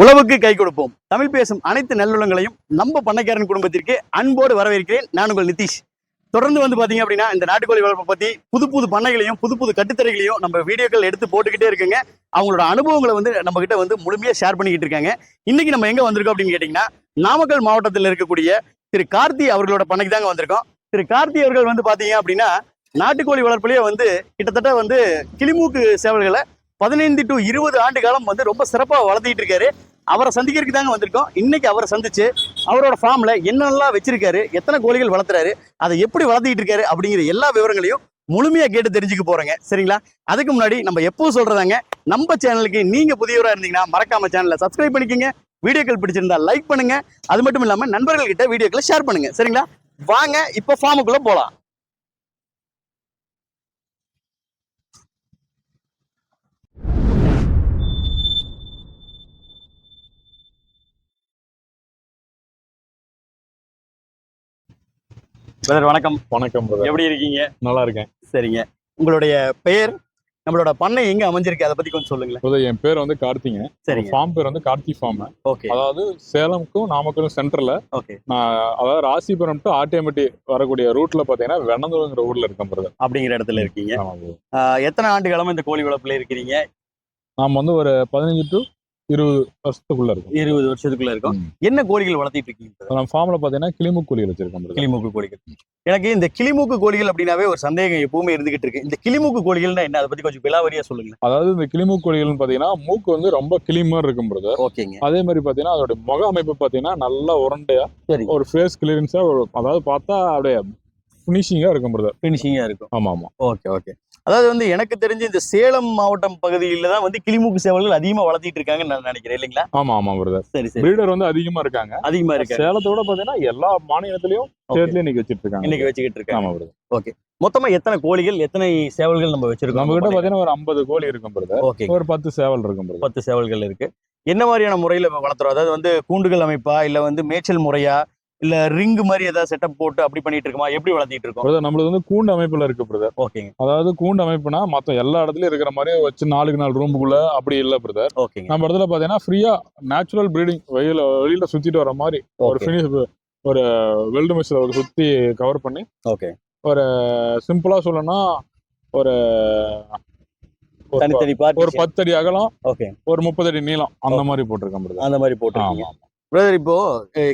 உழவுக்கு கை கொடுப்போம். தமிழ் பேசும் அனைத்து நல்லுள்ளங்களையும் நம்ம பண்ணைக்காரன் குடும்பத்திற்கு அன்போடு வரவேற்கிறேன். நான் உங்கள் நிதிஷ். தொடர்ந்து வந்து பாத்தீங்க அப்படின்னா இந்த நாட்டுக்கோழி வளர்ப்பை பத்தி புது புது பண்ணைகளையும் புது புது கட்டுத்தறைகளையும் நம்ம வீடியோக்கள் எடுத்து போட்டுக்கிட்டே இருக்குங்க. அவங்களோட அனுபவங்களை வந்து நம்ம கிட்ட வந்து முழுமையா ஷேர் பண்ணிக்கிட்டு இருக்காங்க. இன்னைக்கு நம்ம எங்க வந்திருக்கோம் அப்படின்னு கேட்டீங்கன்னா நாமக்கல் மாவட்டத்தில் இருக்கக்கூடிய திரு கார்த்தி அவர்களோட பண்ணைக்கு தாங்க வந்திருக்கோம். திரு கார்த்தி அவர்கள் வந்து பாத்தீங்க அப்படின்னா நாட்டுக்கோழி வளர்ப்புலயே வந்து கிட்டத்தட்ட வந்து கிளிமூக்கு சேவல்களை பதினைந்து டு இருபது ஆண்டு காலம் வந்து ரொம்ப சிறப்பாக வளர்த்திட்டு இருக்காரு. அவரை சந்திக்கிறதுக்கு தாங்க வந்திருக்கோம். இன்னைக்கு அவரை சந்திச்சு அவரோட ஃபார்ம்ல என்னெல்லாம் வச்சிருக்காரு எத்தனை கோழிகள் வளர்த்துறாரு அதை எப்படி வளர்த்திட்டு இருக்காரு அப்படிங்கிற எல்லா விவரங்களையும் முழுமையா கேட்டு தெரிஞ்சுக்க போறேங்க. சரிங்களா? அதுக்கு முன்னாடி நம்ம எப்பவும் சொல்றதாங்க நம்ம சேனலுக்கு நீங்க புதியவரா இருந்தீங்கன்னா மறக்காம சேனலை சப்ஸ்கிரைப் பண்ணிக்கங்க. வீடியோக்கள் பிடிச்சிருந்தா லைக் பண்ணுங்க. அது மட்டும் இல்லாம நண்பர்கள் கிட்ட வீடியோக்களை ஷேர் பண்ணுங்க. சரிங்களா? வாங்க இப்போ ஃபார்முக்குள்ள போலாம். பிரதர் வணக்கம். வணக்கம் brother. எப்படி இருக்கீங்க? நல்லா இருக்கேன் சரிங்க. உங்களுடைய பெயர் நம்மளோட பண்ணை எங்க அமைஞ்சிருக்கு? அதை பத்தி கொஞ்சம் சொல்லுங்களேன். என் பேர் வந்து கார்த்திங்க. சரிங்க. ஃபார்ம் பேர் வந்து கார்த்தி ஃபார்ம் ஓகே. அதாவது சேலமுக்கும் நாமக்கலும் சென்டர்ல ஓகே. நான் அதாவது ராசிபுரம் டு ஆட்டியம்பட்டி வரக்கூடிய ரூட்ல பாத்தீங்கன்னா வெண்ணந்தூருங்கிற ஊர்ல இருக்கேன் பிரதர் அப்படிங்கிற இடத்துல இருக்கீங்க. எத்தனை ஆண்டு காலமா இந்த கோழி வளர்ப்புல இருக்கிறீங்க? நாம வந்து ஒரு பதினஞ்சு டு இருபது வருஷத்துக்குள்ள இருக்கும். இருபது வருஷத்துக்குள்ள இருக்கும். என்ன கோழிகள் வளர்த்திட்டு இருக்கீங்க? நம்ம ஃபார்ம்ல பாத்தீங்கன்னா கிளிமுக் கோழி வச்சிருக்கோம். கிளிமூக்கு கோழிகள். எனக்கு இந்த கிளிமூக்கு கோழிகள் அப்படின்னாவே ஒரு சந்தேகம் எப்பவுமே இருந்துகிட்டு இருக்கு. இந்த கிளிமூக்கு கோழிகள்னா என்ன? அதை பத்தி கொஞ்சம் விலாவரியா சொல்லுங்க அதாவது இந்த கிளிமுக் கோழிகள்னு பாத்தீங்கன்னா மூக்கு வந்து ரொம்ப கிளி மாதிரி இருக்கும் பிரதர். ஓகேங்க. அதே மாதிரி பாத்தீங்கன்னா அதோட முக அமைப்பு பாத்தீங்கன்னா நல்லா உருண்டையா சரி. ஒரு ஃபேஸ் கிளியரன்ஸா அதாவது பார்த்தா அப்படியே ஃபினிஷிங்கா இருக்கும் பிரதர். பினிஷிங்கா இருக்கும். ஆமா ஆமா ஓகே ஓகே. அதாவது வந்து எனக்கு தெரிஞ்சு இந்த சேலம் மாவட்டம் பகுதியில தான் வந்து கிளிமூக்கு சேவல்கள் அதிகமா வளர்த்திட்டு இருக்காங்கன்னு நான் நினைக்கிறேன் இல்லைங்களா? ஆமா ஆமா பிரதர். சரி சரி. பிரீடர் வந்து அதிகமா இருக்காங்க. அதிகமா இருக்கு சேலத்தோட பாத்தீங்கன்னா எல்லா மாநிலத்திலயும். ஸ்டேட்லயும் இன்னைக்கு வச்சிட்டு இருக்காங்க. இன்னைக்கு வச்சுக்கிட்டு இருக்காங்க. ஆமா பிரதர். மொத்தமா எத்தனை கோழிகள் எத்தனை சேவல்கள் நம்ம வச்சிருக்கோம்? நம்ம கிட்ட பாத்தீங்கன்னா ஒரு ஐம்பது கோழி இருக்கும் பிரதர். ஓகே. ஒரு பத்து சேவல் இருக்கும் பத்து சேவல்கள் இருக்கு. என்ன மாதிரியான முறையில வளர்த்துறோம்? அதாவது வந்து கூண்டுகள் அமைப்பா இல்ல வந்து மேய்ச்சல் முறையா? இல்ல ரிங் மாதிரி ஏதாவது செட்டப் போட்டு அப்படி பண்ணிட்டு இருக்கோமா? எப்படி வளர்த்திட்டு இருக்கோம்? பிரதர் நம்மளது வந்து கூண்டு அமைப்புல இருக்கு பிரதர் ஓகேங்க அதாவது கூண்டு அமைப்புனா மத்த எல்லா இடத்துலயும் இருக்கிற மாதிரி வச்சு நாலுக்கு நாலு ரூமுக்குள்ள அப்படி இல்ல பிரதர் ஓகேங்க நம்ம இடத்துல பாத்தீங்கன்னா ஃப்ரீயா நேச்சுரல் ப்ரீடிங் வெளியில வெளியில சுத்திட்டு வர மாதிரி ஒரு ஓகே ஃபினிஷ் ஒரு வெல்டு மிஷின் சுத்தி கவர் பண்ணி ஓகே சிம்பிளா சொல்லணும்னா ஒரு ஒரு ஒரு அடி அகலம் ஓகே ஒரு முப்பது அடி நீளம் அந்த மாதிரி போட்டிருக்கேன் அந்த மாதிரி போட்டுருக்கீங்க. ஆமா. பிரதர் இப்போ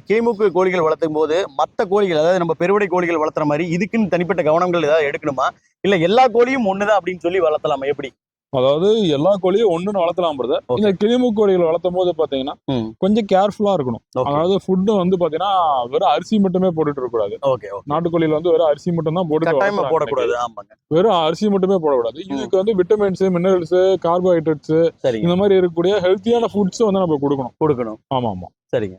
கிளிமூக்கு கோழிகள் வளர்த்தும் போது மத்த கோழிகள் அதாவது நம்ம பெருவடை கோழிகள் வளர்த்துற மாதிரி இதுக்குன்னு தனிப்பட்ட கவனங்கள் ஏதாவது எடுக்கணுமா? இல்ல எல்லா கோழியும் ஒண்ணுதான் அப்படின்னு சொல்லி வளர்த்தலாமா? எப்படி? அதாவது எல்லா கோழியும் ஒண்ணுன்னு வளர்த்தலாம் பிரதர். இந்த கிளிமூக்கு கோழிகள் வளர்த்தும் போது பாத்தீங்கன்னா. கொஞ்சம் கேர்ஃபுல்லா இருக்கணும். அதாவது ஃபுட்டு வந்து பாத்தீங்கன்னா வெறும் அரிசி மட்டுமே போட்டுட்டு இருக்க கூடாது ஓகே ஓகே நாட்டுக்கோழியில வந்து வெறும் அரிசி மட்டும் தான் போட்டு போடக்கூடாது. வெறும் அரிசி மட்டுமே போடக்கூடாது. இதுக்கு வந்து விட்டமின்ஸ் மினரல்ஸ் கார்போஹைட்ரேட்ஸ் இந்த மாதிரி இருக்கக்கூடிய ஹெல்த்தியான ஃபுட்ஸ் வந்து நம்ம கொடுக்கணும். கொடுக்கணும். ஆமா ஆமா. சரிங்க.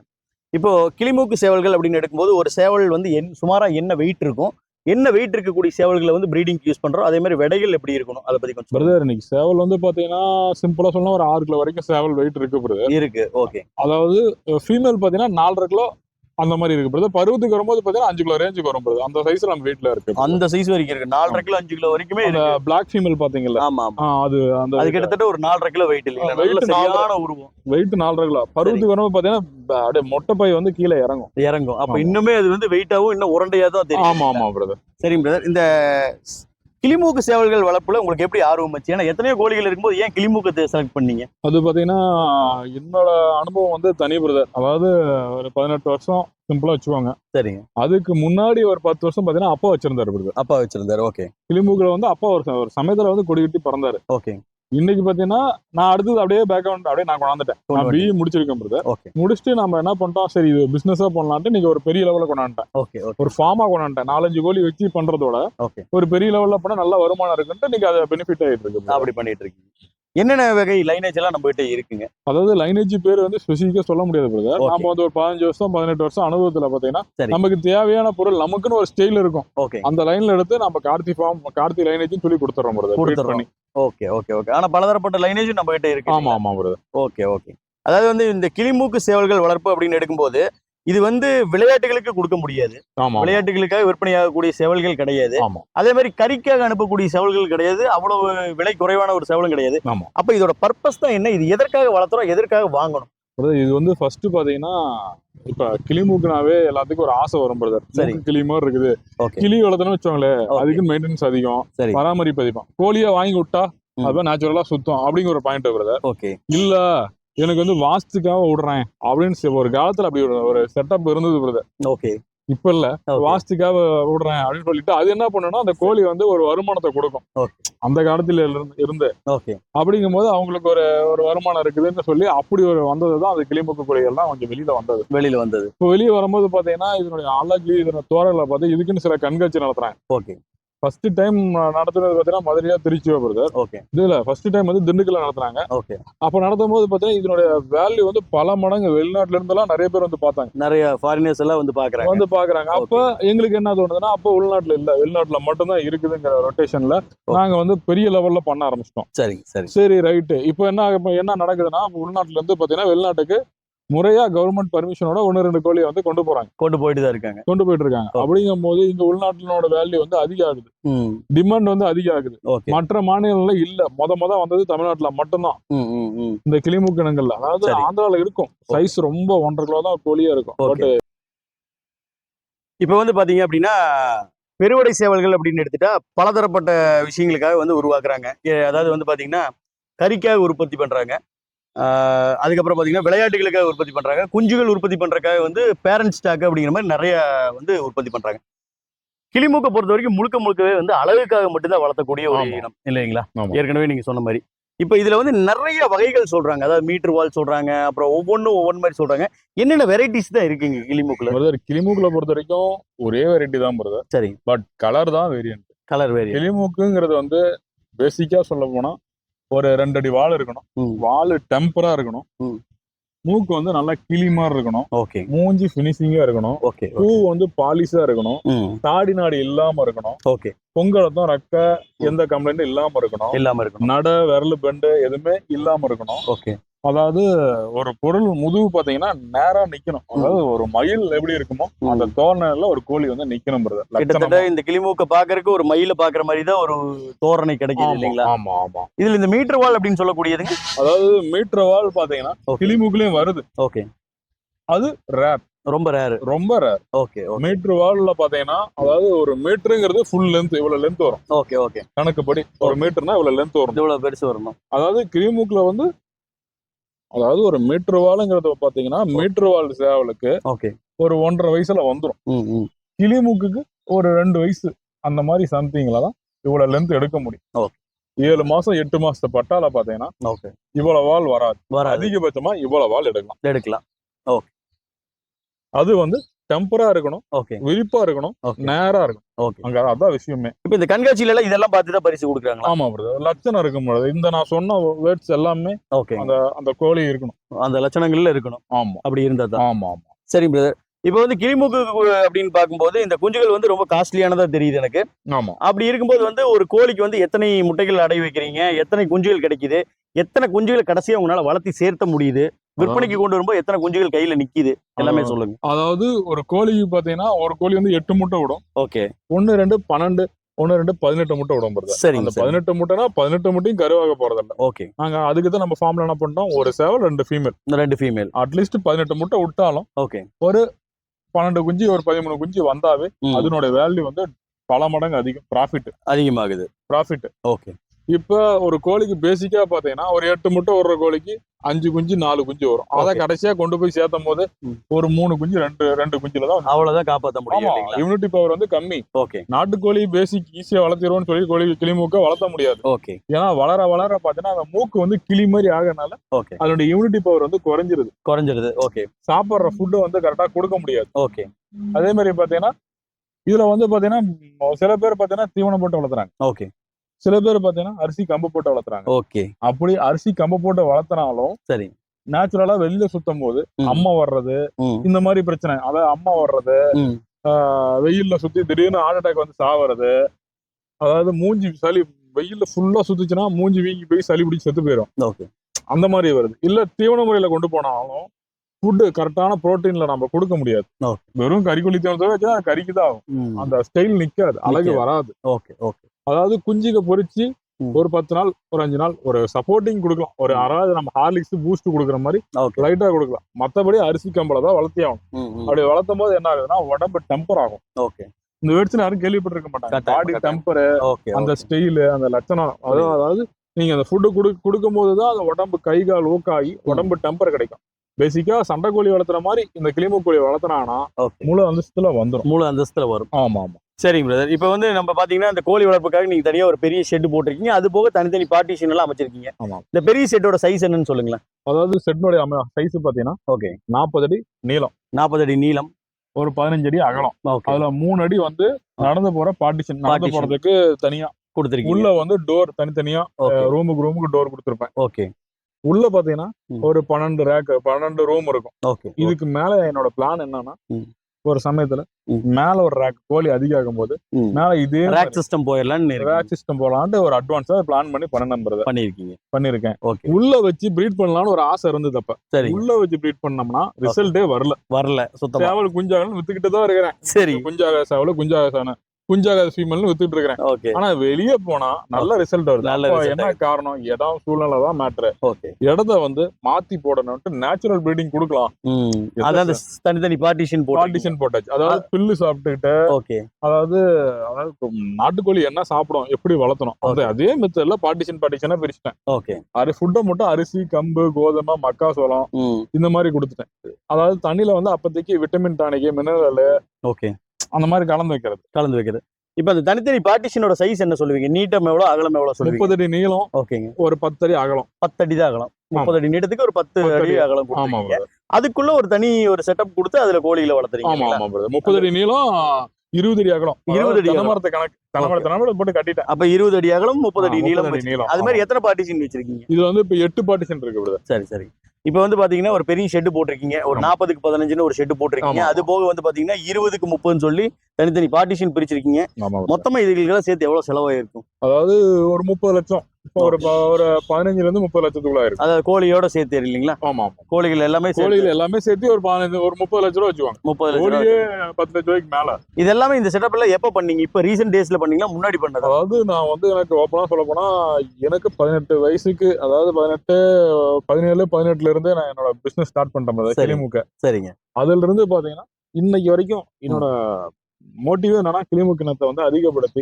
இப்போ கிளிமூக்கு சேவல்கள் அப்படின்னு எடுக்கும்போது ஒரு சேவல் வந்து என் சுமாரா என்ன வெயிட் இருக்கும்? என்ன வெயிட் இருக்கக்கூடிய சேவல்களை வந்து ப்ரீடிங் யூஸ் பண்றோம்? அதே மாதிரி விடைகள் எப்படி இருக்கணும்? அதை பத்தி கொஞ்சம். பிரதர் இன்னைக்கு சேவல் வந்து பாத்தீங்கன்னா சிம்பிளா சொன்னா ஒரு ஆறு கிலோ வரைக்கும் சேவல் வெயிட் இருக்கு பிரதர் இருக்கு ஓகே அதாவது ஃபீமேல் பாத்தீங்கன்னா நாலரை கிலோ அந்த மாதிரி இருக்கு பிரதர் பருவத்துக்கு வரும்போது பாத்தீங்கன்னா அஞ்சு கிலோ ரேஞ்சுக்கு வரும் பிரதர் அந்த சைஸ்ல நம்ம வீட்ல இருக்கு அந்த சைஸ் வரைக்கும் இருக்கு. நாலரை கிலோ அஞ்சு கிலோ வரைக்குமே பிளாக் ஃபீமேல் பாத்தீங்களா ஆமா அது அந்த அது கிட்டத்தட்ட ஒரு நாலரை கிலோ வெயிட் நல்ல நாலரை- சரியான உருவம். வெயிட் நாலரை கிலோ. பருவத்துக்கு வரும்போது பாத்தீங்கன்னா அப்படியே மொட்டை பை வந்து கீழே இறங்கும். இறங்கும். அப்ப. இன்னுமே அது வந்து வெயிட்டாவும் இன்னும் உருண்டையா தான் தெரியும். ஆமா ஆமா பிரதர் சரிங்க பிரதர் இந்த கிளிமூக்கு சேவல்கள் வளர்ப்புல உங்களுக்கு எப்படி ஆர்வம் வச்சு ஏன்னா எத்தனையோ கோழிகள் இருக்கும்போது ஏன் கிளிமூக்கத்தை செலக்ட் பண்ணீங்க? அது பாத்தீங்கன்னா என்னோட அனுபவம் வந்து தனி பிரதர். அதாவது ஒரு பதினெட்டு வருஷம் சிம்பிளா வச்சுவாங்க சரிங்க. அதுக்கு முன்னாடி ஒரு பத்து வருஷம் பாத்தீங்கன்னா அப்பா வச்சிருந்தாரு பிரதர். அப்பா வச்சிருந்தாரு ஓகே கிளிமூக்கில் வந்து அப்பா ஒரு ஒரு சமயத்துல வந்து கொடி கட்டி பிறந்தாரு. ஓகே இன்னைக்கு பாத்தீங்கன்னா நான் அடுத்தது அப்படியே பேக்ரவுண்ட் அப்படியே நான் கொண்டாந்துட்டேன். நான் பிஇ முடிச்சிருக்கேன் பிரதர் முடிச்சுட்டு நம்ம என்ன பண்ணிட்டோம்? சரி இது பிசினஸா பண்ணலான்ட்டு இன்னைக்கு ஒரு பெரிய லெவலில் கொண்டாந்துட்டேன். ஓகே ஒரு ஃபார்மா கொண்டாந்துட்டேன். நாலஞ்சு கோழி வச்சு பண்றதோட ஒரு பெரிய லெவல்ல பண்ணா நல்ல வருமானம் இருக்குன்ட்டு இன்னைக்கு அது பெனிஃபிட் ஆயிட்டு இருக்கு. அப்படி பண்ணிட்டு இருக்கீங்க. என்னென்ன வகை லைனேஜ் எல்லாம் நம்ம கிட்ட இருக்குங்க? அதாவது லைனேஜ் பேர் வந்து ஸ்பெசிஃபிக்கா சொல்ல முடியாது பிரதர். நம்ம வந்து ஒரு பதினஞ்சு வருஷம் பதினெட்டு வருஷம் அனுபவத்துல பாத்தீங்கன்னா. நமக்கு தேவையான பொருள் நமக்குன்னு ஒரு ஸ்டைல் இருக்கும். ஓகே அந்த லைன்ல எடுத்து நம்ம கார்த்தி ஃபார்ம் கார்த்தி லைனேஜ் சொல்லி கொடுத்துறோம் பிரதர். பண்ணி. ஓகே ஓகே ஓகே ஆனா பலதரப்பட்ட லைனேஜும் நம்ம கிட்ட இருக்கு. ஆமா ஆமா பிரதர் ஓகே ஓகே அதாவது வந்து இந்த கிளிமூக்கு சேவல்கள் வளர்ப்பு அப்படின்னு எடுக்கும்போது இது வந்து விளையாட்டுகளுக்கு கொடுக்க முடியாது. விளையாட்டுகளுக்காக விற்பனையாகக்கூடிய சேவல்கள் கிடையாது. அதே மாதிரி கறிக்காக அனுப்பக்கூடிய சேவல்கள் கிடையாது. அவ்வளவு விலை குறைவான ஒரு சேவலும் கிடையாது. அப்ப இதோட பர்பஸ் தான் என்ன? இது எதற்காக வளர்த்துறோம்? எதற்காக வாங்கணும்? இது வந்து ஃபர்ஸ்ட் பாத்தீங்கன்னா இப்ப கிளிமூக்குனாவே எல்லாத்துக்கும் ஒரு ஆசை வரும் பிரதர். சரி. கிளி மாதிரி இருக்குது. கிளி வளர்த்தணும் வச்சோங்களேன். அதுக்கு மெயின்டெனன்ஸ் அதிகம். சரி. பராமரிப்பு அதிகம். கோழியை வாங்கி விட்டா ம். அது நேச்சுரலா சுத்தம் அப்படிங்கிற ஒரு பாயிண்ட் பிரதர். ஓகே. இல்ல எனக்கு வந்து வாஸ்துக்காக விடுறேன் அப்படின்னு ஒரு காலத்துல அப்படி ஒரு- செட்டப் இருந்தது பிரதர் ஓகே இப்ப இல்ல. வாஸ்துக்காக விடுறேன் அப்படின்னு சொல்லிட்டு அது என்ன பண்ணுன்னா அந்த கோழி வந்து ஒரு வருமானத்தை கொடுக்கும். அந்த காலத்துல இருந்து ஓகே அப்படிங்கும் போது அவங்களுக்கு ஒரு ஒரு வருமானம் இருக்குதுன்னு சொல்லி அப்படி ஒரு வந்ததுதான் அந்த கிளிமுக்கு கோழிகள் தான் கொஞ்சம் வெளியில வந்தது. வெளியில வந்தது. இப்போ வெளியே வரும்போது பாத்தீங்கன்னா இதனுடைய அழகு இதனுடைய தோரலை பார்த்து இதுக்குன்னு சில கண்காட்சி நடத்துறாங்க. ஓகே ஃபர்ஸ்ட் டைம் நடத்துனது பாத்தீங்கன்னா மதுரையா திருச்சியோ பிரதர் ஓகே இதுல ஃபர்ஸ்ட் டைம் வந்து திண்டுக்கல்ல நடத்துனாங்க. ஓகே அப்ப நடத்தும் போது பாத்தீங்கன்னா இதனுடைய வேல்யூ வந்து பல மடங்கு வெளிநாட்டுல இருந்தெல்லாம் நிறைய பேர் வந்து பார்த்தாங்க. நிறைய ஃபாரினர்ஸ் எல்லாம் வந்து பாக்குறாங்க வந்து பாக்குறாங்க அப்ப எங்களுக்கு என்ன தோணுதுன்னா அப்ப உள்நாட்டுல இல்ல வெளிநாட்டுல மட்டும்தான் இருக்குதுங்கிற ரொட்டேஷன்ல நாங்க வந்து பெரிய லெவல்ல பண்ண ஆரம்பிச்சிட்டோம். சரி சரி சரி ரைட்டு இப்போ என்ன என்ன நடக்குதுன்னா உள்நாட்டுல இருந்து பாத்தீங்கன்னா வெளிநாட்டுக்கு முறையா கவர்மெண்ட் பர்மிஷனோட ஒன்னு ரெண்டு கோழியை வந்து கொண்டு போறாங்க. கொண்டு போயிட்டு தான் இருக்காங்க. கொண்டு போயிட்டு இருக்காங்க. அப்படிங்கும் போது இங்க உள்நாட்டினோட வேல்யூ வந்து அதிகம் ஆகுது டிமாண்ட் வந்து அதிகம் ஆகுது மற்ற மாநிலங்கள்ல இல்ல. முத முத வந்தது தமிழ்நாட்டுல மட்டும்தான். இந்த கிளிமூக்கினங்கள்ல அதாவது. ஆந்திரால இருக்கும். சைஸ் ரொம்ப ஒன்றரை கிலோ தான் கோழியா இருக்கும். பட் இப்போ வந்து பாத்தீங்க அப்படின்னா பெருவடை சேவல்கள் அப்படின்னு எடுத்துட்டா பலதரப்பட்ட விஷயங்களுக்காக வந்து உருவாக்குறாங்க. அதாவது வந்து பாத்தீங்கன்னா கறிக்காக உற்பத்தி பண்றாங்க. அதுக்கப்புறம் பாத்தீங்கன்னா விளையாட்டுகளுக்காக உற்பத்தி பண்றாங்க. குஞ்சுகள் உற்பத்தி பண்றதுக்காக வந்து பேரண்ட் ஸ்டாக் அப்படிங்கிற மாதிரி நிறைய வந்து உற்பத்தி பண்றாங்க. கிளிமூக்கை பொறுத்த வரைக்கும் முழுக்க முழுக்கவே வந்து அழகுக்காக மட்டும்தான் வளர்த்தக்கூடிய ஒரு. இனம் இல்லைங்களா. ஏற்கனவே நீங்க சொன்ன மாதிரி. இப்போ இதுல வந்து நிறைய வகைகள் சொல்றாங்க. அதாவது மீட்டர் வால் சொல்றாங்க அப்புறம் ஒவ்வொன்றும் ஒவ்வொன்று மாதிரி சொல்றாங்க. என்னென்ன வெரைட்டிஸ் தான் இருக்குங்க கிளிமூக்குல? பிரதர் கிளிமூக்குல பொறுத்த வரைக்கும் ஒரே வெரைட்டி தான் பிரதர் சரி பட் கலர் தான் வேரியன்ட் கலர் வேரி கிளிமூக்குங்கிறது வந்து பேசிக்கா சொல்ல போனா ஒரு ரெண்டு அடி வால் இருக்கணும். வால் டெம்பரா இருக்கணும். மூக்கு வந்து நல்லா கிளி மாதிரி இருக்கணும். ஓகே. மூஞ்சி ஃபினிஷிங்கா இருக்கணும். ஓகே பூ வந்து பாலிஷா இருக்கணும். தாடி நாடி இல்லாம இருக்கணும். ஓகே. பொங்கலத்தும் ரக்க எந்த கம்ப்ளைண்ட்டும் இல்லாம இருக்கணும். இல்லாம இருக்கணும். நட விரல் பெண்டு எதுவுமே இல்லாம இருக்கணும். ஓகே. அதாவது ஒரு பொருள் முதுகு பாத்தீங்கன்னா நேரா நிக்கணும். அதாவது ஒரு மயில் எப்படி இருக்குமோ அந்த தோரணையில ஒரு கோழி வந்து நிக்கணும். கிட்டத்தட்ட. இந்த கிளிமூக்க பாக்குறதுக்கு ஒரு மயில பாக்குற மாதிரி தான் ஒரு தோரணை கிடைக்குது ஆமா, இல்லைங்களா? ஆமா ஆமா. இதுல இந்த மீட்டர் வால் அப்படின்னு சொல்லக்கூடியதுங்க அதாவது மீட்டர் வால் பாத்தீங்கன்னா கிளிமூக்குலயும் வருது. ஓகே. அது ரேர் ரொம்ப ரேர் ரொம்ப ரேர் ஓகே மீட்டர் வால்ல பாத்தீங்கன்னா அதாவது ஒரு மீட்டருங்கிறது ஃபுல் லென்த் இவ்வளவு லென்த் வரும். Okay okay. கணக்குப்படி ஒரு மீட்டர்னா இவ்வளவு லென்த் வரும். இவ்வளவு பெருசு வரணும் அதாவது கிளிமூக்குல வந்து அதாவது ஒரு மீட்டர் வாலுங்கிறது பாத்தீங்கன்னா மீட்டர் வால் சேவலுக்கு ஓகே ஒரு ஒன்றரை வயசுல வந்துரும். ம் ம். கிளிமூக்குக்கு ஒரு ரெண்டு வயசு. அந்த மாதிரி சம்திங்ல தான் இவ்வளவு லென்த் எடுக்க முடியும். ஏழு மாசம் எட்டு மாசத்து பட்டால பாத்தீங்கன்னா ஓகே இவ்வளவு வால் வராது. வராது. அதிகபட்சமா இவ்வளவு வால் எடுக்கலாம். எடுக்கலாம். அது வந்து டெம்பரா இருக்கணும் ஓகே விரிப்பா இருக்கணும் நேரா இருக்கணும். ஓகே அங்க அதான் விஷயமே. இப்போ இந்த கண்காட்சியில எல்லாம் இதெல்லாம் பார்த்து தான் பரிசு கொடுக்குறாங்களா? ஆமா பிரதர் லட்சணம் இருக்கும் பொழுது இந்த நான் சொன்ன வேர்ட்ஸ் எல்லாமே ஓகே அந்த அந்த கோழி இருக்கணும். அந்த லட்சணங்கள்ல இருக்கணும். ஆமா. அப்படி இருந்தா தான் ஆமா ஆமா. சரி பிரதர் இப்போ வந்து கிளிமூக்கு அப்படின்னு பார்க்கும்போது இந்த குஞ்சுகள் வந்து ரொம்ப காஸ்ட்லியானதா தெரியுது எனக்கு. ஆமா. அப்படி இருக்கும்போது வந்து ஒரு கோழிக்கு வந்து எத்தனை முட்டைகள் அடை வைக்கிறீங்க? எத்தனை குஞ்சுகள் கிடைக்குது? எத்தனை குஞ்சுகளை கடைசியா உங்களால வளர்த்தி சேர்த்த முடியுது? விற்பனைக்கு கொண்டு வரும்போது எத்தனை குஞ்சுகள் கையில நிக்குது? எல்லாமே சொல்லுங்க. அதாவது ஒரு கோழிக்கு பாத்தீங்கன்னா ஒரு கோழி வந்து எட்டு முட்டை விடும். ஓகே. ஒன்னு ரெண்டு பன்னெண்டு ஒன்னு ரெண்டு பதினெட்டு முட்டை விடும் பிரதர் சரிங்க அந்த சரி பதினெட்டு முட்டைனா பதினெட்டு முட்டையும் கருவாக போறதில்ல. ஓகே. நாங்க அதுக்கு தான் நம்ம ஃபார்ம்ல என்ன பண்ணிட்டோம்? ஒரு சேவல் ரெண்டு ஃபீமேல் இந்த ரெண்டு ஃபீமேல் அட்லீஸ்ட் பதினெட்டு முட்டை விட்டாலும் ஓகே. பன்னெண்டு குஞ்சு ஒரு பதிமூணு குஞ்சு வந்தாவே அதனோட வேல்யூ வந்து பல மடங்கு அதிகம் ப்ராஃபிட் அதிகமாகுது. ப்ராஃபிட் ஓகே இப்ப ஒரு கோழிக்கு பேசிக்கா பாத்தீங்கன்னா ஒரு எட்டு முட்டை விடுற கோழிக்கு அஞ்சு குஞ்சு நாலு குஞ்சு வரும். அதை. கடைசியா கொண்டு போய் சேர்த்தும் போது. ஒரு மூணு குஞ்சு ரெண்டு ரெண்டு குஞ்சுல தான் அவ்வளவுதான் காப்பாத்த முடியும் இம்யூனிட்டி பவர் வந்து கம்மி. ஓகே நாட்டுக்கோழி பேசிக் ஈஸியா வளர்த்திடுவோம்னு சொல்லி கோழி கிளிமூக்க வளர்த்த முடியாது. ஓகே ஏன்னா வளர வளர பாத்தீங்கன்னா அந்த மூக்கு வந்து கிளி மாதிரி ஆகறனால ஓகே அதோட இம்யூனிட்டி பவர் வந்து குறைஞ்சிருது. குறைஞ்சிருது. ஓகே சாப்பிடுற ஃபுட்டு வந்து கரெக்டா கொடுக்க முடியாது. ஓகே அதே மாதிரி பாத்தீங்கன்னா இதுல வந்து பாத்தீங்கன்னா சில பேர் பாத்தீங்கன்னா தீவனம் போட்டு வளர்த்துறாங்க. ஓகே சில பேர் பாத்தீங்கன்னா அரிசி கம்பு போட்டு வளர்த்துறாங்க. ஓகே. அப்படி அரிசி கம்பு போட்டு வளர்த்தனாலும் சரி. நேச்சுரலா வெளியில சுத்தும் போது. அம்மா வர்றது இந்த மாதிரி பிரச்சனை. அதாவது அம்மா வர்றது வெயில்ல சுத்தி திடீர்னு ஹார்ட் அட்டாக் வந்து சாவறது. அதாவது மூஞ்சி சளி வெயில்ல ஃபுல்லா சுத்துச்சுன்னா மூஞ்சி வீங்கி போய் சளி பிடிச்சி செத்து போயிடும் ஓகே. அந்த மாதிரி வருது. இல்ல தீவன முறையில கொண்டு போனாலும் ஃபுட்டு கரெக்டான புரோட்டீன்ல நம்ம கொடுக்க முடியாது. வெறும் கறிக்கொல்லி தீவனத்தை வச்சா கறிக்கு தான் ஆகும் அந்த ஸ்டைல் நிக்காது. அழகு. வராது. Okay okay. அதாவது குஞ்சுக பொரிச்சு ம். ஒரு பத்து நாள் ஒரு அஞ்சு நாள் ஒரு சப்போர்ட்டிங் கொடுக்கலாம். ஒரு அதாவது நம்ம ஹார்லிக்ஸ் பூஸ்ட் கொடுக்குற மாதிரி லைட்டா கொடுக்கலாம். மத்தபடி அரிசி கம்பளை தான் வளர்த்தி ஆகணும். அப்படி வளர்த்தும் போது என்ன ஆகுதுன்னா உடம்பு டெம்பர் ஆகும். ஓகே இந்த வேர்ட்ஸ் யாரும் கேள்விப்பட்டிருக்க மாட்டாங்க. பாடி. டெம்பர் அந்த ஸ்டைலு அந்த லட்சணம். அதாவது அதாவது நீங்க அந்த ஃபுட்டு குடு கொடுக்கும் போது தான் அந்த உடம்பு கை கால் ஊக்காகி உடம்பு டெம்பர் கிடைக்கும். பேசிக்கா சண்டை கோழி வளர்த்துற மாதிரி இந்த கிளிமு கோழி வளர்த்துனாங்கன்னா ஓகே முழு அந்தஸ்துல வந்துடும் மூணு அந்தஸ்துல வரும். ஆமா ஆமா சரிங்க பிரதர் இப்போ வந்து நம்ம பாத்தீங்கன்னா இந்த கோழி வளர்ப்புக்காக நீங்க தனியா ஒரு பெரிய ஷெட் போட்டிருக்கீங்க. அது போக தனித்தனி பார்ட்டிஷன் எல்லாம் அமைச்சிருக்கீங்க. ஆமா. இந்த பெரிய ஷெட்டோட சைஸ் என்னன்னு சொல்லுங்களேன். அதாவது செட்னுடைய சைஸ் பாத்தீங்கன்னா ஓகே நாற்பது அடி நீளம். நாற்பது அடி நீளம். ஒரு பதினஞ்சு அடி அகலம். அதுல மூணு அடி வந்து நடந்து போற பார்ட்டிஷன் நடந்து. போறதுக்கு தனியா. கொடுத்துருக்கீங்க. உள்ள வந்து டோர் தனித்தனியா ரூமுக்கு ரூமுக்கு டோர் கொடுத்துருப்பேன். ஓகே உள்ள பாத்தீங்கன்னா. ஒரு பன்னெண்டு ரேக் பன்னெண்டு ரூம் இருக்கும். ஓகே இதுக்கு மேல என்னோட பிளான் என்னன்னா. ஒரு சமயத்துல. மேல ஒரு ரேக் கோழி அதிகம் போது. மேல இதே ரேக் சிஸ்டம் போயிடலாம்னு. ரேக் சிஸ்டம் போலான்ட்டு ஒரு அட்வான்ஸா பிளான் பண்ணி பண்ண நம்புறத. பண்ணிருக்கீங்க பண்ணிருக்கேன் ஓகே. உள்ள வச்சு ப்ரீட் பண்ணலாம்னு ஒரு ஆசை இருந்தது அப்ப. சரி உள்ள வச்சு ப்ரீட் பண்ணோம்னா ரிசல்ட்டே வரல. வரல சுத்தமா. சேவல் குஞ்சாகன்னு வித்துக்கிட்டு தான் இருக்கிறேன். சரி. குஞ்சாக சேவல் குஞ்சாக சாண குஞ்சாக ஃபீமேல்னு வித்துட்டு இருக்கிறேன் ஆனா வெளியே போனா நல்ல ரிசல்ட் வருது. நல்ல என்ன காரணம்? இடம் சூழ்நிலை தான் மேட்ரு ஓகே. இடத்த வந்து மாத்தி போடணும்ட்டு நேச்சுரல் ப்ரீடிங் கொடுக்கலாம். அந்த தனித்தனி பார்ட்டிஷன் போட்டு. பார்ட்டிஷன் போட்டாச்சு. அதாவது பில்லு சாப்பிட்டுக்கிட்டு அதாவது அதாவது நாட்டுக்கோழி என்ன சாப்பிடும் எப்படி வளர்த்தணும்? அதே மெத்தட்ல பார்ட்டிஷன் பார்ட்டிஷனா பிரிச்சுட்டேன். ஓகே. அரி ஃபுட்டை மட்டும் அரிசி கம்பு கோதுமை மக்காசோளம் இந்த மாதிரி கொடுத்துட்டேன். அதாவது தண்ணியில வந்து அப்போதைக்கு விட்டமின் டானிக் மினரல் ஓகே. அந்த மாதிரி கலந்து வைக்கிறது. கலந்து வைக்கிறது. இப்போ அந்த தனித்தனி பார்ட்டிஷனோட சைஸ் என்ன சொல்லுவீங்க? நீட்டம் எவ்வளோ அகலம் எவ்வளோ சொல்லுவீங்க? முப்பது அடி நீளம் ஓகேங்க ஒரு பத்து அடி அகலம். பத்து அடி தான் அகலம். முப்பது அடி நீட்டத்துக்கு ஒரு பத்து அடி. அகலம். அதுக்குள்ள ஒரு தனி ஒரு செட்டப் கொடுத்து அதுல கோழிகளை வளர்த்துறீங்க. ஆமா? ஆமா. முப்பது அடி நீளம் இருபது அடி அகலம் 20 அடி. தலைமரத்தை கணக்கு தலைமரத்தை தலைமரம் போட்டு கட்டிட்டேன் அப்ப இருபது அடி அகலம் முப்பது அடி நீளம் 30 அடி வச்சிருக்கீங்க. நீளம். அது மாதிரி எத்தனை பார்ட்டிஷன் வச்சிருக்கீங்க இதுல வந்து இப்ப எட்டு பார்ட்டிஷன் இருக்கு brother. சரி சரி இப்போ வந்து பாத்தீங்கன்னா ஒரு பெரிய ஷெட் போட்டிருக்கீங்க ஒரு. நாற்பதுக்கு பதினஞ்சுன்னு ஒரு ஷெட் போட்டிருக்கீங்க. அது போக வந்து பாத்தீங்கன்னா இருபதுக்கு முப்பதுன்னு சொல்லி தனித்தனி பார்ட்டிஷன் பிரிச்சிருக்கீங்க. மொத்தமா இதுகளுக்கெல்லாம் சேர்த்து எவ்வளவு செலவாயிருக்கும் அதாவது ஒரு முப்பது லட்சம் இப்போ ஒரு ஒரு பதினஞ்சுல இருந்து முப்பது லட்சத்துக்குள்ள இருக்கு அதாவது கோழியோட சேர்த்து இல்லைங்களா ஆமா ஆமா. கோழிகள் எல்லாமே கோழிகள் எல்லாமே சேர்த்து ஒரு பதினஞ்சு ஒரு முப்பது லட்ச ரூபா வச்சுவாங்க முப்பது லட்சம் கோழியே. பத்து லட்ச ரூபாய்க்கு மேல. இது எல்லாமே இந்த செட்டப்ல எப்ப பண்ணீங்க? இப்ப ரீசெண்ட் டேஸ்ல பண்ணீங்களா? முன்னாடி பண்ணதா? அதாவது நான் வந்து எனக்கு ஓப்பனா சொல்ல போனா எனக்கு பதினெட்டு வயசுக்கு அதாவது பதினெட்டு பதினேழு பதினெட்டுல இருந்தே நான் என்னோட பிசினஸ் ஸ்டார்ட் பண்றேன். கிளிமுக்க. சரிங்க. அதுல இருந்து பாத்தீங்கன்னா இன்னைக்கு வரைக்கும் என்னோட மோட்டிவ் என்னன்னா கிளிமுக்கினத்தை வந்து அதிகப்படுத்தி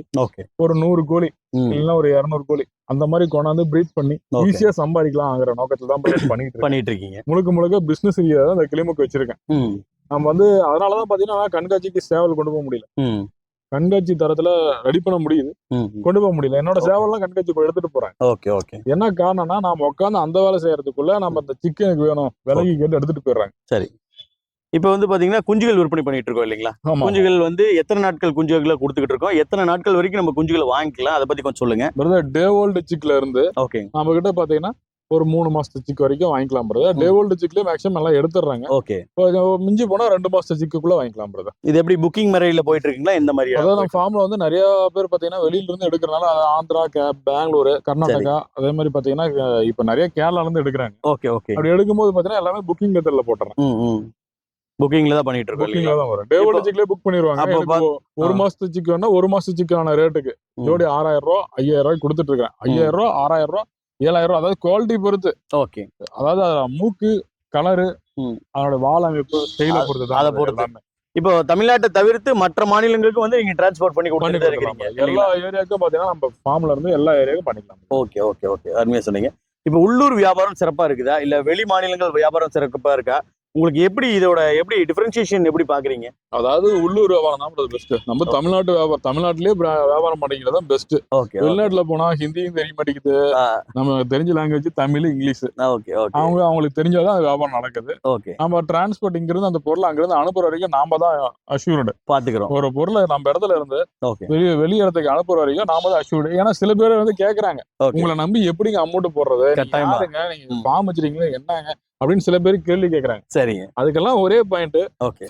ஒரு நூறு கோழி இல்லைன்னா ஒரு இரநூறு கோழி அந்த மாதிரி கொண்டாந்து ப்ரீட் பண்ணி. ஈஸியா சம்பாதிக்கலாம்ங்கிற நோக்கத்துல தான் பண்ணிட்டு பண்ணிட்டு இருக்கீங்க முழுக்க முழுக்க பிசினஸ் ரீதியா தான் இந்த கிளிமுக்கு வச்சிருக்கேன். நம்ம வந்து அதனாலதான் பாத்தீங்கன்னா கண்காட்சிக்கு சேவல் கொண்டு போக முடியல. கண்காட்சி தரத்துல ரெடி பண்ண முடியுது. கொண்டு போக முடியல. என்னோட. சேவல்லாம் கண்காட்சி எடுத்துட்டு போறேன். Okay okay. என்ன காரணம்னா நாம உட்காந்து அந்த வேலை செய்யறதுக்குள்ள நம்ம இந்த சிக்கனுக்கு வேணும் விலகி கேட்டு எடுத்துட்டு போயிடுறாங்க. சரி. இப்போ வந்து பாத்தீங்கன்னா குஞ்சுகள் விற்பனை பண்ணிட்டு இருக்கோம் இல்லைங்களா? குஞ்சுகள் வந்து எத்தனை நாட்கள் குஞ்சுகளை கொடுத்துக்கிட்டு இருக்கோம்? எத்தனை நாட்கள் வரைக்கும் நம்ம குஞ்சுகளை வாங்கிக்கலாம்? அதை பத்தி கொஞ்சம் சொல்லுங்க. பிரதர் டே ஓல்டு சிக்ல இருந்து ஓகே. நம்ம கிட்ட பாத்தீங்கன்னா ஒரு மூணு மாசத்து சிக் வரைக்கும் வாங்கிக்கலாம் பிரதர். டே ஓல்டு சிக்லயே மேக்ஸிமம் எல்லாம் எடுத்துடுறாங்க. ஓகே. மிஞ்சி போனா ரெண்டு மாசத்து சிக்குக்குள்ள வாங்கிக்கலாம் பிரதர். இது எப்படி புக்கிங் முறையில போயிட்டு இருக்கீங்களா? இந்த மாதிரி அதாவது நம்ம ஃபார்ம்ல வந்து நிறைய பேர் பாத்தீங்கன்னா வெளியில இருந்து எடுக்கிறனால ஆந்திரா பெங்களூரு கர்நாடகா அதே மாதிரி பாத்தீங்கன்னா இப்ப நிறைய கேரளால இருந்து எடுக்கிறாங்க. Okay okay. அப்படி எடுக்கும்போது பாத்தீங்கன்னா எல்லாமே புக்கிங் மெத்தட்ல போட்டுறேன். புக்கிங்ல தான் பண்ணிட்டு இருக்கோம் புக்கிங்ல தான் வரும். டே இப்போ- சிக்லயே புக் பண்ணிடுவாங்க. ஒரு. மாசத்து சிக்கு வேணா ஒரு மாசத்து சிக்கான ரேட்டுக்கு. ஜோடி ஆறாயிரம் ரூபா ஐயாயிரம் ரூபாய் கொடுத்துட்டு இருக்கேன் ஐயாயிரம் ரூபா ஆறாயிரம் ரூபா ஏழாயிரம் ரூபா அதாவது குவாலிட்டி பொறுத்து. ஓகே. அதாவது அது மூக்கு கலரு. அதோட வால் அமைப்பு ஸ்டைல பொறுத்து அதை பொறுத்து. இப்போ தமிழ்நாட்டை தவிர்த்து மற்ற மாநிலங்களுக்கு வந்து நீங்க டிரான்ஸ்போர்ட் பண்ணி கொடுத்துட்டு. இருக்கீங்க எல்லா ஏரியாவுக்கும் பாத்தீங்கன்னா நம்ம ஃபார்ம்ல இருந்து எல்லா ஏரியாவுக்கும் பண்ணிக்கலாம் ஓகே ஓகே ஓகே. அருமையா சொன்னீங்க. இப்போ உள்ளூர் வியாபாரம் சிறப்பா இருக்குதா? இல்ல வெளி மாநிலங்கள் வியாபாரம் சிறப்பா இருக்கா? உங்களுக்கு எப்படி இதோட எப்படி டிஃபரன்சியேஷன் எப்படி பாக்குறீங்க அதாவது உள்ளூர் வியாபாரம் தான் பெஸ்ட் நம்ம தமிழ்நாட்டு வியாபாரம் தமிழ்நாட்டிலேயே வியா- வியாபாரம் பண்ணிக்கிறது தான் பெஸ்ட் ஓகே வெளிநாட்டுல போனா ஹிந்தியும் தெரிய மாட்டேங்குது. நம்ம தெரிஞ்ச லாங்குவேஜ் தமிழ் இங்கிலீஷ். அவங்க அவங்களுக்கு தெரிஞ்சாதான் வியாபாரம் நடக்குது. ஓகே நம்ம டிரான்ஸ்போர்ட் இங்கிருந்து அந்த பொருளை அங்கிருந்து அனுப்புற வரைக்கும் நாம தான் அஷ்யூர்டு பாத்துக்கிறோம் ஒரு பொருளை நம்ம இடத்துல இருந்து வெளிய வெளி இடத்துக்கு அனுப்புற வரைக்கும் நாம தான் அஷ்யூர்டு ஏன்னா சில பேர் வந்து கேக்குறாங்க. உங்களை நம்பி எப்படிங்க அமௌண்ட் போடுறது? நீங்க. ஃபார்ம் வச்சிருக்கீங்க என்னங்க? அப்படின்னு சில பேர் கேள்வி கேக்குறாங்க. சரிங்க. அதுக்கெல்லாம் ஒரே பாயிண்ட்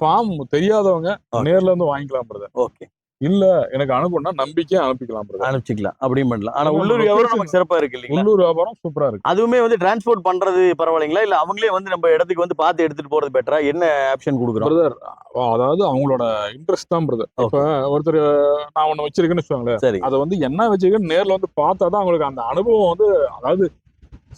ஃபார்ம் தெரியாதவங்க. நேர்ல இருந்து வாங்கிக்கலாம் brother. ஓகே. இல்ல எனக்கு அனுப்புனா நம்பிக்கையா அனுப்பிக்கலாம். அனுப்பிச்சிக்கலாம் அப்படியும் பண்ணலாம். ஆனா உள்ளூர் வியாபாரம் நமக்கு சிறப்பா இருக்கு இல்லைங்களா? உள்ளூர் வியாபாரம் சூப்பரா இருக்கு. அதுவுமே வந்து டிரான்ஸ்போர்ட் பண்றது பரவாயில்லைங்களா? இல்ல அவங்களே வந்து நம்ம இடத்துக்கு வந்து பார்த்து எடுத்துட்டு போறது பெட்டரா என்ன ஆப்ஷன் கொடுக்குறோம்? பிரதர் அதாவது அவங்களோட இன்ட்ரெஸ்ட் தான் பிரதர் இப்ப ஒருத்தர் நான் ஒண்ணு வச்சிருக்கேன்னு வச்சுக்கோங்களேன். சரி அதை வந்து என்ன வச்சிருக்கேன்னு நேர்ல வந்து பார்த்தா தான் அவங்களுக்கு அந்த அனுபவம் வந்து அதாவது